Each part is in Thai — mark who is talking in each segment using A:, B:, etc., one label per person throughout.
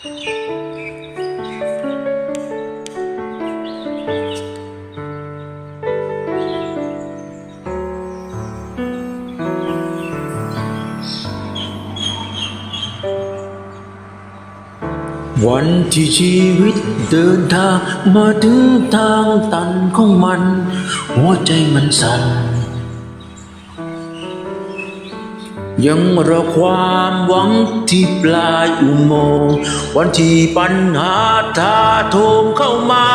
A: วันที่ชีวิตเดินทางมาถึงทางตันของมัน หัวใจมันสั่น ยังรอความหวังที่ปลายอุโมงค์วันที่ปัญหาทาโถมเข้ามา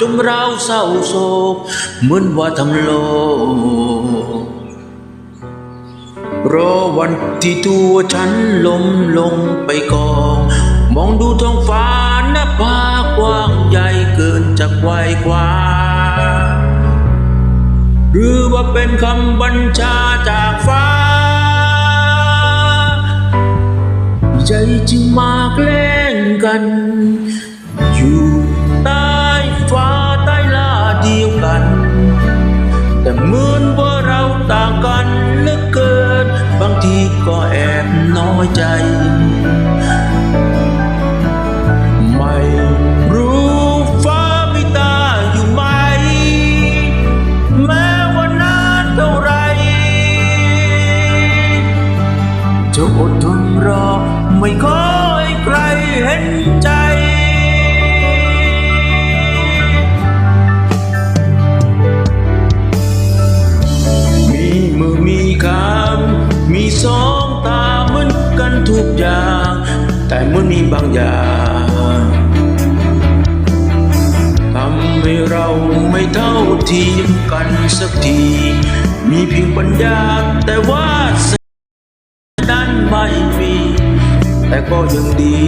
A: จนเราเศร้าโศก เหมือนว่าทำโลกรอวันที่ตัวฉันล้มลงไปกอง มองดูท้องฟ้าหน้าผากว้างใหญ่เกินจะไกวกว่า หรือว่าเป็นคำบัญชาจากฟ้า ใจจึงมาแกล้งกัน อยู่ใต้ฟ้าใต้ลาเดียวกัน แต่เหมือนว่าเราต่างกันเหลือเกิน บางทีก็แอบน้อยใจ ทุกอย่าง แต่เมื่อมีบางอย่างทำให้เราไม่เท่าเทียมกันสักที มีเพียงปัญญาแต่ว่าสนั้นไม่มี แต่ก็ยังดี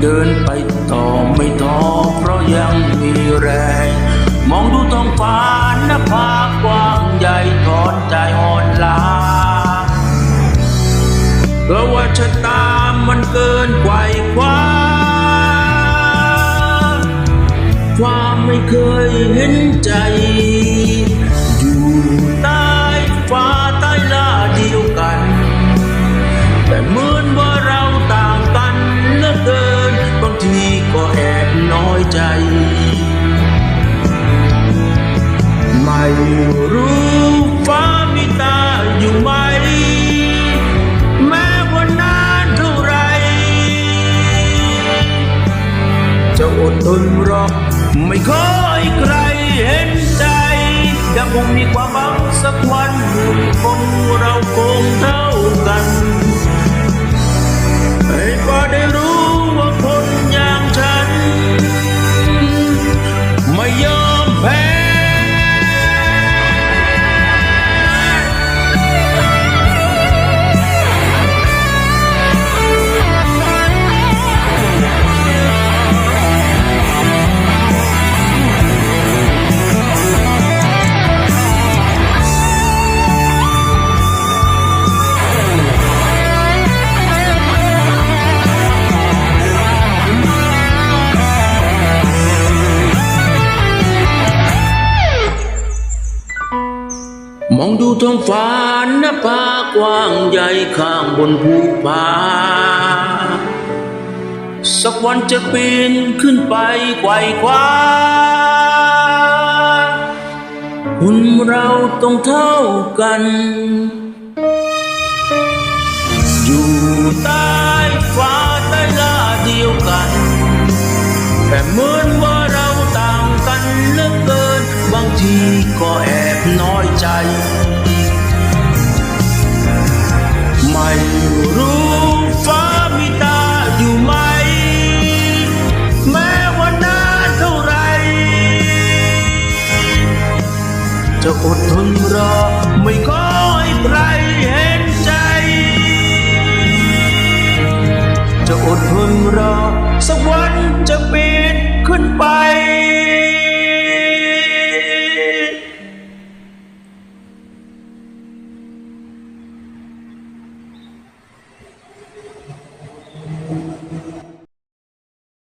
A: เดินไปต่อไม่ท้อเพราะยัง ราะว่าชะตามันเกินไกวคว้าความไม่เคยเห็นใจ ไม่ขอให้ใครเห็นใจ ยังคงมีความหวังสักวันคงเราคงเท่ากัน มองดูท้องฟ้าหน้าผากว้างใหญ่ข้างบนภูผาสักวันจะปีนขึ้นไปไกวคว้าคุณเราต้องเท่ากัน อยู่ใต้ฟ้าใต้ลาเดียวกัน แต่เหมือนว่า ทีก็แอบน้อยใจ ไม่รู้ฟ้ามีตาอยู่ไหม แม้ว่านานเท่าไร จะอดทนรอไม่ขอให้ใครเห็นใจ จะอดทนรอสักวันจะเปีนขึ้นไป